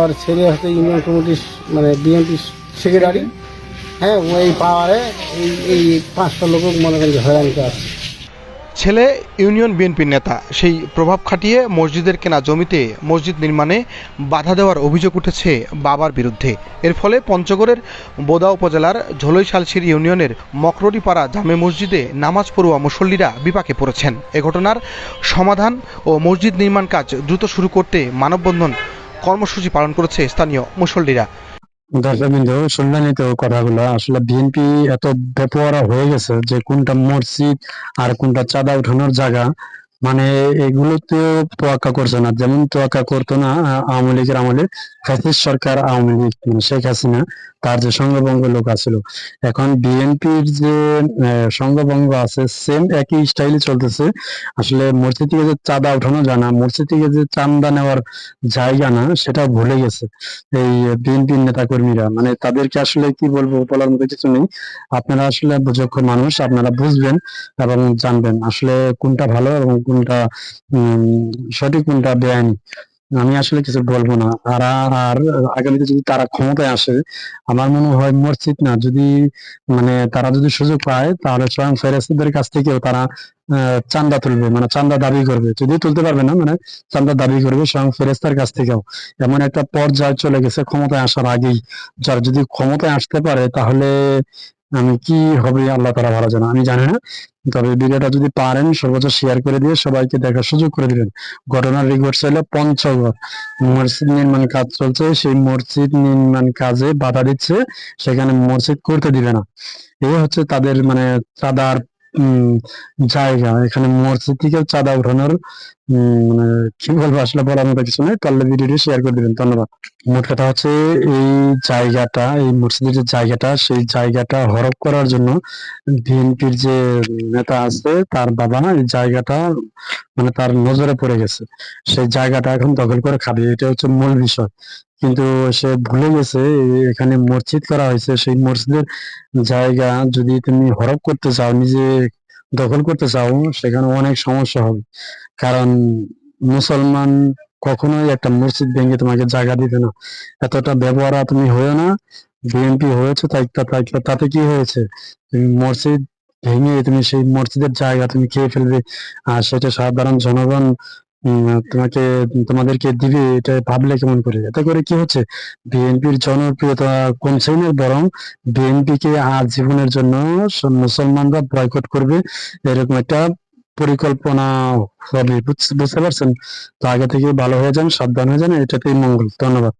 ওর ছেলে হচ্ছে ইউনিয়ন কমিটির মানে বিএনপি সেক্রেটারি হ্যাঁ ওই পাওয়ারে এই এই পাঁচটা লোক মনে করেন হয়রানি আসছে ছেলে ইউনিয়ন বিএনপির নেতা, সেই প্রভাব খাটিয়ে মসজিদের কেনা জমিতে মসজিদ নির্মাণে বাধা দেওয়ার অভিযোগ উঠেছে বাবার বিরুদ্ধে। এর ফলে পঞ্চগড়ের বোদা উপজেলার ঝোলইশালশির ইউনিয়নের মকরডিপাড়া জামে মসজিদে নামাজ পড়ুয়া মুসল্লিরা বিপাকে পড়েছেন। এ ঘটনার সমাধান ও মসজিদ নির্মাণ কাজ দ্রুত শুরু করতে মানববন্ধন কর্মসূচি পালন করেছে স্থানীয় মুসল্লিরা। দর্শকবৃন্দ শুনলেনই তো কথাগুলো। আসলে বিএনপি এত বেপোয়ারা হয়ে গেছে যে কোনটা মসজিদ আর কোনটা চাঁদা উঠানোর জায়গা মানে এগুলোতেও তোয়াক্কা করছে না। যেমন তোয়াক্কা করতো না আওয়ামী লীগের আমলে ফ্যাসিস্ট সরকার আওয়ামী লীগ শেখ হাসিনা তার যে সঙ্গবঙ্গ লোক আছিল। এখন বিএনপির যে আহ, সঙ্গবঙ্গ আছে সেম একই স্টাইলে চলতেছে। আসলে মসজিদ থেকে যে চাঁদা উঠানো যায় না মসজিদ থেকে যে চান্দা নেওয়ার জায়গা না সেটা ভুলে গেছে এই বিএনপির নেতা কর্মীরা মানে তাদেরকে আসলে কি বলব বলার মতো কিছু নেই। আপনারা আসলে বুঝক্ষ মানুষ আপনারা বুঝবেন এবং জানবেন আসলে কোনটা ভালো এবং কোনটা সঠিক কোনটা বেআইনি আমি আসলে কিছু বলব না। আর আর আগামীতে যদি তারা ক্ষমতায় আসে, আমার মনে হয় মসজিদ না, যদি মানে তারা যদি সুযোগ পায়, তাহলে স্বয়ং ফেরেস্তাদের কাছ থেকেও তারা চান্দা তুলবে মানে চান্দা দাবি করবে। যদিও তুলতে পারবে না মানে চান্দা দাবি করবে স্বয়ং ফেরেস্তার কাছ থেকেও। এমন একটা পর্যায়ে চলে গেছে ক্ষমতায় আসার আগেই। যার যদি ক্ষমতায় আসতে পারে, তাহলে আমি কি হবে আল্লাহ তারা ভালো জানা, আমি জানি না। তবে ভিডিওটা যদি পারেন, সর্বোচ্চ শেয়ার করে দিয়ে সবাইকে দেখার সুযোগ করে দিবেন। ঘটনার রিপোর্ট হলো পঞ্চগড় মসজিদ নির্মাণ কাজ চলছে, সেই মসজিদ নির্মাণ কাজে বাধা দিচ্ছে, সেখানে মসজিদ করতে দিবে না। এই হচ্ছে তাদের মানে চাঁদার জায়গা। এখানে মসজিদ থেকে চাঁদা উঠানোর মানে কি বলব, আসলে বলার মতো কিছু নেই। পারলে ভিডিওটি শেয়ার করে দিবেন, ধন্যবাদ। মোট কথা হচ্ছে, এই জায়গাটা, এই মসজিদের যে জায়গাটা, সেই জায়গাটা হরপ করার জন্য বিএনপির যে নেতা আছে, তার বাবা এই জায়গাটা মানে তার নজরে পড়ে গেছে। সেই জায়গাটা এখন দখল করে খাবে, এটা হচ্ছে মূল বিষয়। কিন্তু সে ভুলে গেছে, এখানে মসজিদ করা হয়েছে, সেই মসজিদের জায়গা যদি তুমি হরপ করতে চাও, নিজে দখল করতে চাও, সেখানে অনেক সমস্যা হবে। কারণ মুসলমান কখনোই একটা মসজিদ ভেঙে তোমাকে জায়গা দিবে না। এতটা ব্যবহার তুমি হয়েও না, বিএনপি হয়েছে, তাই তাতে কি হয়েছে? তুমি মসজিদ ভেঙে তুমি সেই মসজিদের জায়গা তুমি খেয়ে ফেলবে, আর সেটা সাধারণ জনগণ তোমাকে, তোমাদেরকে দিবে, এটা ভাবলে কেমন করে? এতে করে কি হচ্ছে? বিএনপির জনপ্রিয়তা কমছে না, বরং বিএনপি কে আজীবনের জন্য মুসলমানরা বয়কট করবে, এরকম একটা পরিকল্পনা হবে বুঝ- বুঝতে পারছেন? তো আগে থেকে ভালো হয়ে যান, সাবধান হয়ে যান, এটাতেই মঙ্গল। ধন্যবাদ।